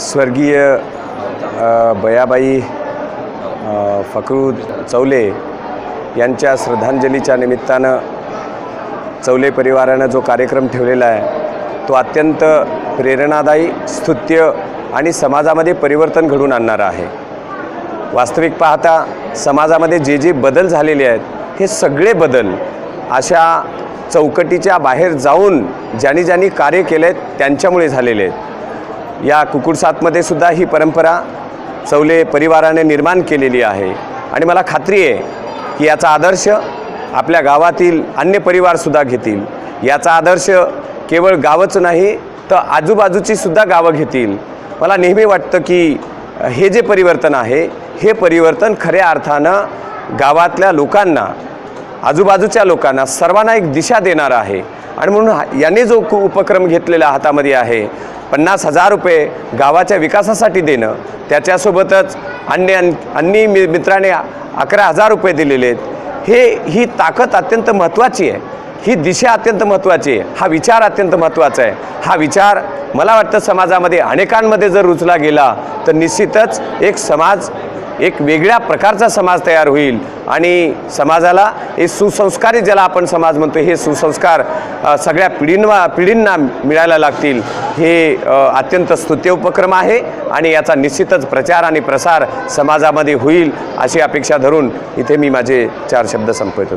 स्वर्गीय बयाबाई फकरू चौले यांच्या श्रद्धांजलीच्या निमित्तानं चौले परिवारानं जो कार्यक्रम ठेवलेला आहे तो अत्यंत प्रेरणादायी स्तुत्य आणि समाजामध्ये परिवर्तन घडून आणणारा आहे. वास्तविक पाहता समाजामध्ये जे जे बदल झालेले आहेत हे सगळे बदल अशा चौकटीच्या बाहेर जाऊन ज्यांनी ज्यांनी कार्य केले आहेत त्यांच्यामुळे झालेले आहेत. या कुकुडसातमध्ये सुद्धा ही परंपरा चौले परिवाराने निर्माण केलेली आहे. आणि मला खात्री आहे की याचा आदर्श आपल्या गावातील अन्य परिवारसुद्धा घेतील. याचा आदर्श केवळ गावच नाही तर आजूबाजूची सुद्धा गावं घेतील. मला नेहमी वाटतं की हे जे परिवर्तन आहे हे परिवर्तन खऱ्या अर्थानं गावातल्या लोकांना आजूबाजूच्या लोकांना सर्वांना एक दिशा देणार आहे. आणि म्हणून याने जो कु- उपक्रम घेतलेला हातामध्ये आहे पन्नास हजार रुपये गावाच्या विकासासाठी देणं त्याच्यासोबतच अन्य अन्य मि मित्राने अकरा हजार रुपये दिलेले आहेत. हे ही ताकद अत्यंत महत्त्वाची आहे. ही दिशा अत्यंत महत्त्वाची आहे. हा विचार अत्यंत महत्त्वाचा आहे. हा विचार मला वाटतं समाजामध्ये अनेकांमध्ये जर रुचला गेला तर निश्चितच एक समाज एक वेगळ्या प्रकारचा समाज तयार होईल. आणि समाजाला हे सुसंस्कारी ज्याला आपण समाज म्हणतो हे सुसंस्कार सगळ्या पिढींवा पिढींना मिळायला लागतील. हे अत्यंत स्तुत्य उपक्रम आहे आणि याचा निश्चितच प्रचार आणि प्रसार समाजामध्ये होईल अशी अपेक्षा धरून इथे मी माझे चार शब्द संपवतो.